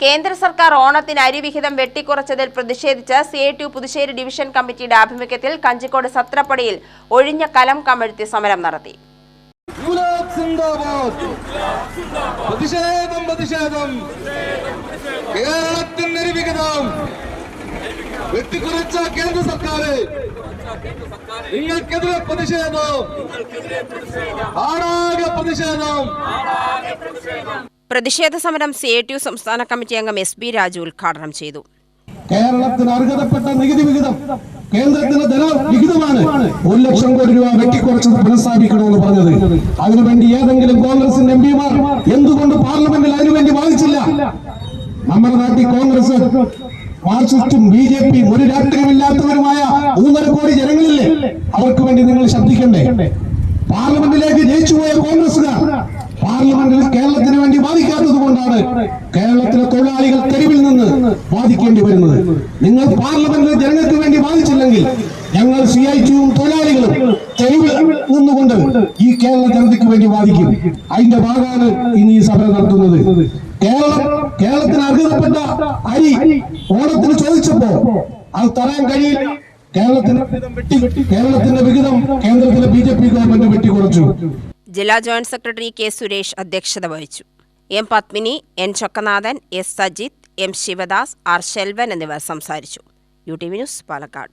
കേന്ദ്ര സർക്കാർ ഓണത്തിന് അരിവിഹിതം വെട്ടിക്കുറച്ചതിൽ പ്രതിഷേധിച്ച് C I T U Puthussery division കമ്മിറ്റിയുടെ ആഭിമുഖ്യത്തിൽ കഞ്ചിക്കോട് സത്രപ്പടിയിൽ ഒഴിഞ്ഞ കലം കമഴ്ത്തി സമരം നടത്തി. നിങ്ങൾക്കെതിരെ പ്രതിഷേധം. ആടാകെ പ്രതിഷേധം? പ്രതിഷേധ സമരം സി എ ടി യു സംസ്ഥാന കമ്മിറ്റി അംഗം എസ് ബി രാജു ഉദ്ഘാടനം ചെയ്തു. കേരളത്തിന് അർഹതപ്പെട്ട നികുതി വിഹിതം കേന്ദ്രത്തിന്റെ ധന വിഹിതമാണ് ഒരു ലക്ഷം കോടി രൂപ വെട്ടിക്കുറച്ചത് പുനഃസ്ഥാപിക്കണമെന്ന് പറഞ്ഞത്. അതിനുവേണ്ടി ഏതെങ്കിലും കോൺഗ്രസിന്റെ എം പിമാർ എന്തുകൊണ്ട് പാർലമെന്റിൽ അതിനുവേണ്ടി വാദിച്ചില്ല? നമ്മുടെ നാട്ടിൽ കോൺഗ്രസ് മാർക്സിസ്റ്റും ബി ജെ പിയും ഒരു രാഷ്ട്രീയമില്ലാത്തവരുമായ മൂന്നര കോടി ജനങ്ങളില്ലേ? അവർക്ക് വേണ്ടി നിങ്ങൾ ശബ്ദിക്കണ്ടേ പാർലമെന്റിലേക്ക് ജയിച്ചുപോയ കോൺഗ്രസുകാർ പാർലമെന്റിൽ കൊണ്ടാണ് കേരളത്തിലെ തൊഴിലാളികൾ തെരുവിൽ നിന്ന് വാദിക്കേണ്ടി വരുന്നത്. നിങ്ങൾ പാർലമെന്റിൽ ജനങ്ങൾക്ക് വേണ്ടി വാദിച്ചില്ലെങ്കിൽ ഞങ്ങൾ സി ഐ ടിയും തൊഴിലാളികളും തെരുവിൽ നിന്നുകൊണ്ട് ഈ കേരള ജനതയ്ക്ക് വേണ്ടി വാദിക്കും. അതിന്റെ ഭാഗമാണ് ഇന്ന് ഈ സഭ നടത്തുന്നത്. കേരളം കേരളത്തിന് അർഹതപ്പെട്ട അരി ഓണത്തിന് ചോദിച്ചപ്പോ അത് തരാൻ കഴിയില്ല. കേരളത്തിന്റെ വിഹിതം കേന്ദ്രത്തിലെ ബി ജെ പി ഗവൺമെന്റ് വെട്ടിക്കുറച്ചു. ജില്ലാ ജോയിന്റ് സെക്രട്ടറി കെ സുരേഷ് അധ്യക്ഷത വഹിച്ചു. M Padmini N Chokkanathan S Sajith M Sivadas R Selvan എന്നിവർ സംസാരിച്ചു. U T V news Palakkad.